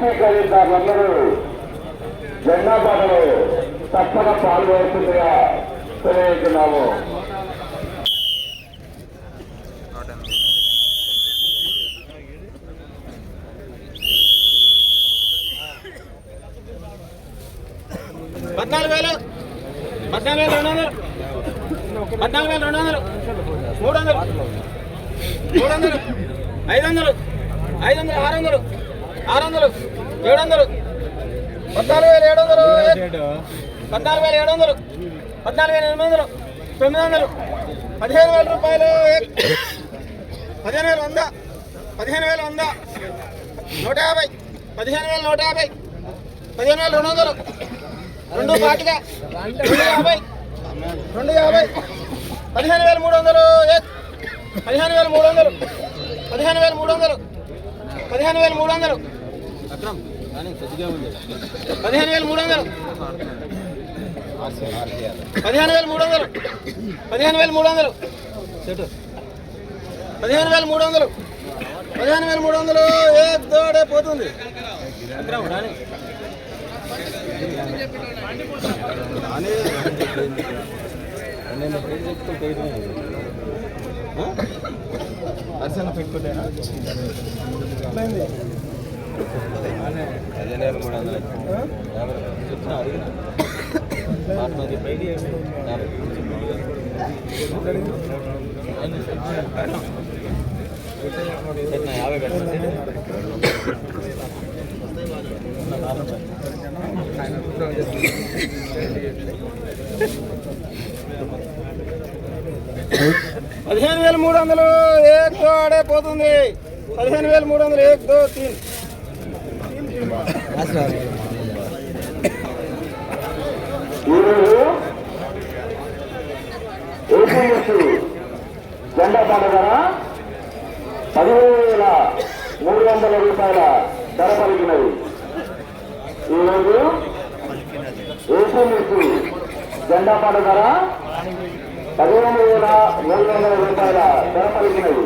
Mixie ఖరీదారులందరూ జెండా పాటలు తప్పక పాల్గొస్తుందిగా తెలియజేస్తున్నాము. పద్నాలుగు వేలు. పద్నాలుగు వేలు రెండు వందలు. పద్నాలుగు వేలు రెండు వందలు. మూడు వందలు. మూడు వందలు. ఐదు వందలు. ఐదు వందలు ఆరు వందలు. ఆరు వందలు ఏడు వందలు. పద్నాలుగు వేల ఏడు వందలు. పద్నాలుగు వేల ఏడు వందలు. పద్నాలుగు వేల ఎనిమిది వందలు. తొమ్మిది వందలు. పదిహేను వేల రూపాయలు. పదిహేను వేల వంద. పదిహేను వేల వంద. నూట యాభై. పదిహేను వేల నూట యాభై. పదిహేను వేల రెండు వందలు. రెండు పాటిగా రెండు యాభై. రెండు యాభై. పదిహేను వేల మూడు వందలు. ఏ- పదిహేను వేల మూడు వందలు. పదిహేను వేల మూడు వందలు. పదిహేను వేల మూడు వందలు. పదిహేను వేల మూడు వందలు పదిహేను వేల మూడు వందలు పదిహేను వేల మూడు వందలు పదిహేను వేల మూడు వందలు పదిహేను వేల మూడు వందలు ఏ దోడే పోతుంది. అర్చన పెట్టుకుంటేనా పదిహేను మూడు వందలు చెప్తున్నా అడిగిన బాస్మతి పైకి యాభై పదిహేను వేల మూడు వందలు ఏ అడే ఆడే పోతుంది. పదిహేను వేల మూడు వందలు ఏక్ దో తీన్. జెండా పాట ధర పదిహేను వేల మూడు వందల రూపాయల ధర పలికినది ఈరోజు ఏపీఎస్ జెండా పాట ధర పదిహేను వేల మూడు వందల రూపాయల ధర పలికినది